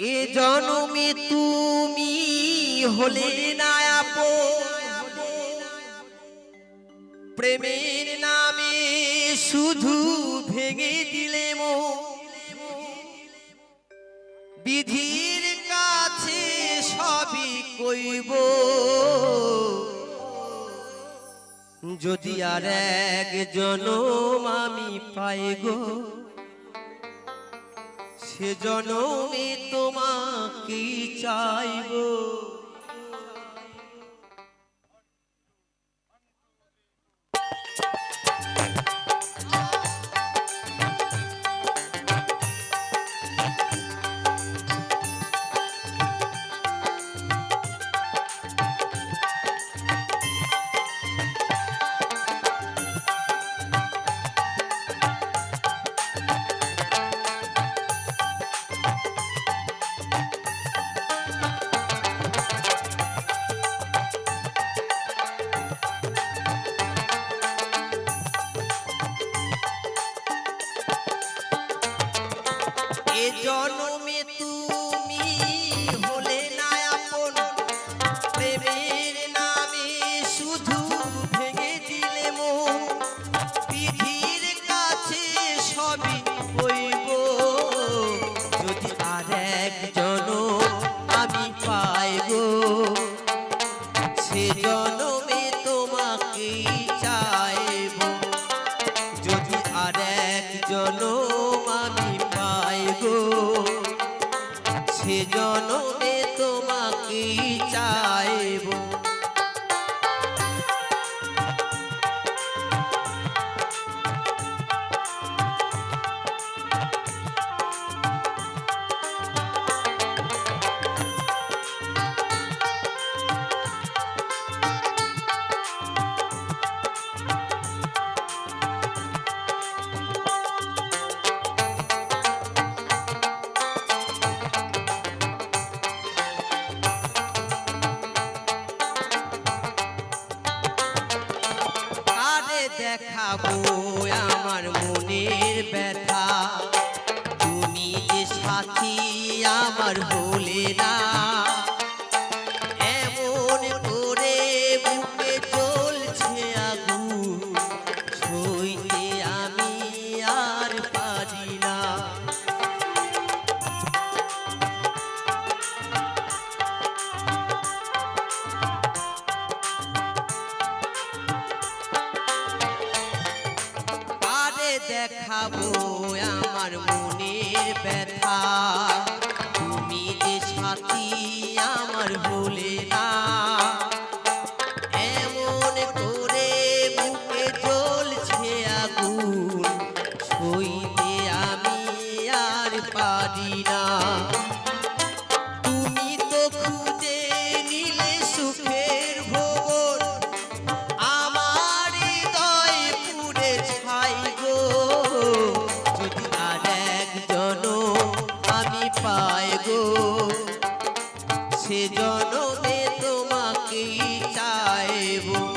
এ জনমে তুমি হলে না প্রেমের নামে শুধু ভেঙে দিলে মো। বিধির কাছে সবই কইব। যদি আর এক জনম আমি পাই গো সে জনমে তোমাকে চাইব এ জনমে তুমি হলে না প্রেমের নামে শুধু ভেঙে দিলে মন। বিধির কাছে সবই কইব যদি আর আমি পাইব, সে জনমে তোমাকে চাইব। যদি আর আমি সে জনমে তোমাকে চাইব। দেখাবো আমার মনের ব্যথা। তুমি যে সাথী আমার হলে না। দেখাবো আমার মনের ব্যথা। তুমি যে সাথী, আমার হলে না। এমন করে বুকে চলছে আগুন, সইতে আমি আর পারি না। জনমে তোমাকে চাইব।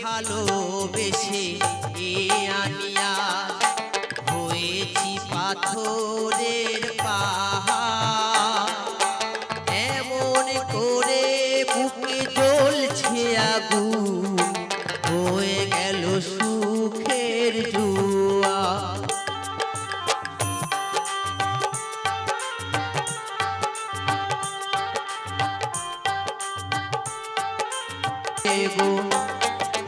ভালোবেসে এ আনিয়া হয়েছি পাথরের পাহাড়। এমন করে বুকে জ্বলছে আগুন, হয়ে গেল সুখের জুয়া। দেব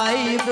পাইব।